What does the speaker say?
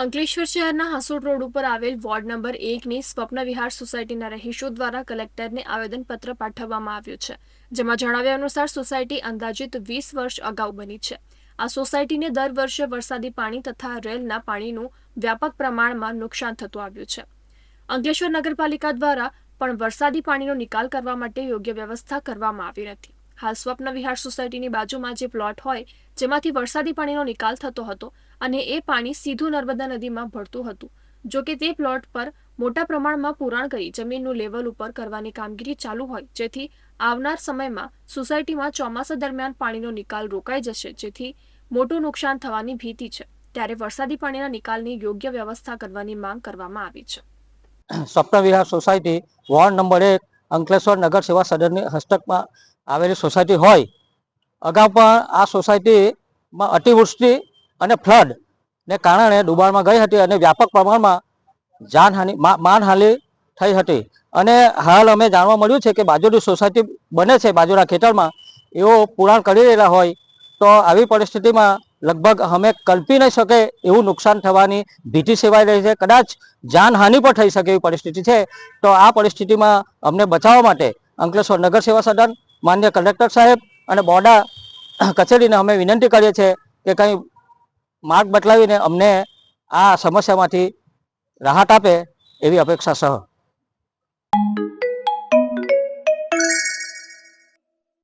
અંકલેશ્વર શહેરના હસોડ રોડ ઉપર આવેલ વોર્ડ નંબર એકની સ્વપ્ન વિહાર સોસાયટીના રહીશો દ્વારા કલેક્ટરને આવેદનપત્ર પાઠવવામાં આવ્યું છે, જેમાં જણાવ્યા અનુસાર સોસાયટી અંદાજિત વીસ વર્ષ અગાઉ બની છે. આ સોસાયટીને દર વર્ષે વરસાદી પાણી તથા રેલના પાણીનું વ્યાપક પ્રમાણમાં નુકસાન થતું આવ્યું છે. અંકલેશ્વર નગરપાલિકા દ્વારા પણ વરસાદી પાણીનો નિકાલ કરવા માટે યોગ્ય વ્યવસ્થા કરવામાં આવી નથી. હાલ સ્વપ્ન વિહાર સોસાયટીની બાજુમાં જે પ્લોટ હોય, જેમાંથી વરસાદી પાણીનો નિકાલ થતો હતો અને એ પાણી સીધું નર્મદા નદીમાં ભળતું હતું. જો કે તે પ્લોટ પર મોટા પ્રમાણમાં પુરાણ કરી જમીનનું લેવલ ઉપર કરવાની કામગીરી ચાલુ હોય, જેથી આવનાર સમયમાં સોસાયટીમાં ચોમાસા દરમિયાન પાણીનો નિકાલ રોકાઈ જશે, જેથી મોટું નુકસાન થવાની ભીતિ છે. ત્યારે વરસાદી પાણીના નિકાલની યોગ્ય વ્યવસ્થા કરવાની માંગ કરવામાં આવી છે. સ્વપ્ન વિહાર સોસાયટી વોર્ડ નંબર એક અંકલેશ્વર નગર સેવા સદનની હસ્તકમાં આવેલી સોસાયટી હોય. અગાઉ પણ આ સોસાયટીમાં અતિવૃષ્ટિ અને ફ્લડને કારણે ડુબાણમાં ગઈ હતી અને વ્યાપક પ્રમાણમાં જાનહાનિ માનહાનિ થઈ હતી. અને હાલ અમે જાણવા મળ્યું છે કે બાજુની સોસાયટી બને છે, બાજુના ખેતરમાં. એઓ પુરાણ કરી રહેલા હોય તો આવી પરિસ્થિતિમાં લગભગ અમે કલ્પી નહીં શકે એવું નુકસાન થવાની ભીતિ સેવાઈ રહી છે. કદાચ જાનહાનિ પણ થઈ શકે એવી પરિસ્થિતિ છે. તો આ પરિસ્થિતિમાં અમને બચાવવા માટે અંકલેશ્વર નગર સેવા સદન, માન્ય કલેક્ટર સાહેબ અને બોર્ડા કચેરીને અમે વિનંતી કરીએ છીએ કે કંઈ માર્ગ બદલાવીને અમને આ સમસ્યામાંથી રાહત આપે એવી અપેક્ષા સહ